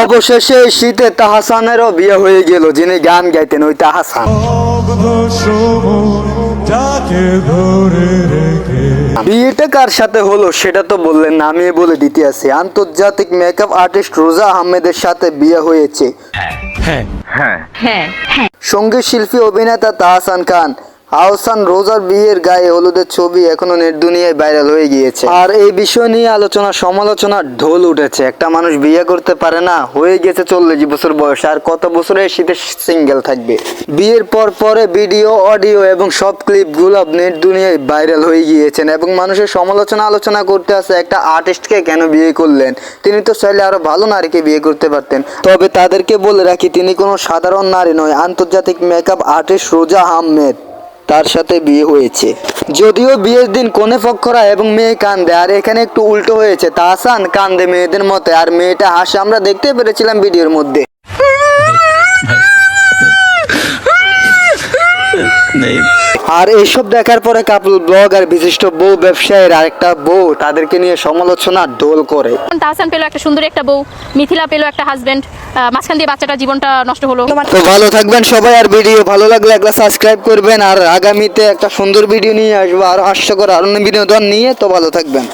অবশেষে শীতে তাহাসানেরও বিয়ে হয়ে গেল যিনি গান গাইতেন ওই তাহাসান। বিয়েটা কার সাথে হলো সেটা তো বললেন না আমি বলে দিতে আছি আন্তর্জাতিক মেকআপ আর্টিস্ট রোজা আহমেদের সাথে বিয়ে হয়েছে। হ্যাঁ। সংগীত শিল্পী অভিনেতা তাহসান খান আহসান রোজার বিয়ের গায়ে হলুদের ছবি এখনও নেট দুনিয়ায় ভাইরাল হয়ে গিয়েছে। আর এই বিষয় নিয়ে আলোচনা সমালোচনা ঢোল উঠেছে। একটা মানুষ বিয়ে করতে পারে না, হয়ে গেছে চল্লিশ বছর বয়স, আর কত বছরে শীতে সিঙ্গেল থাকবে? বিয়ের পর পরে ভিডিও, অডিও এবং সব ক্লিপগুলো নেট দুনিয়ায় ভাইরাল হয়ে গিয়েছেন এবং মানুষের সমালোচনা, আলোচনা করতে আসে একটা আর্টিস্টকে কেন বিয়ে করলেন? তিনি তো চাইলে আরও ভালো নারীকে বিয়ে করতে পারতেন। তবে তাদেরকে বলে রাখি, তিনি কোনো সাধারণ নারী নয়। আন্তর্জাতিক মেকআপ আর্টিস্ট রোজা আহমেদ। তার সাথে বিয়ে হয়েছে। যদিও বিয়ের দিন কোনে পক্ষরা এবং মেয়ে কান্দে, আর এখানে একটু উল্টো হয়েছে। তাহসান কান্দে মেয়েদের মতে, আর মেয়েটা হাসে, আমরা দেখতে পেরেছিলাম ভিডিওর মধ্যে। আর এইসব দেখার পরে কাপল ব্লগ আর বিশিষ্ট বউ ব্যবসায়ীর আরেকটা বউ তাদেরকে নিয়ে সমালোচনা ঢোল করে। তাহসান পেল একটা সুন্দর একটা বউ মিথিলা পেল একটা হাজবেন্ড মাঝখান দিয়ে বাচ্চাটা জীবনটা নষ্ট হলো। তো ভালো থাকবেন সবাই আর ভিডিও ভালো লাগলে একটা সাবস্ক্রাইব করবেন আর আগামীতে একটা সুন্দর ভিডিও নিয়ে আসব আর হাস্যকর আরও বিনোদন নিয়ে তো ভালো থাকবেন।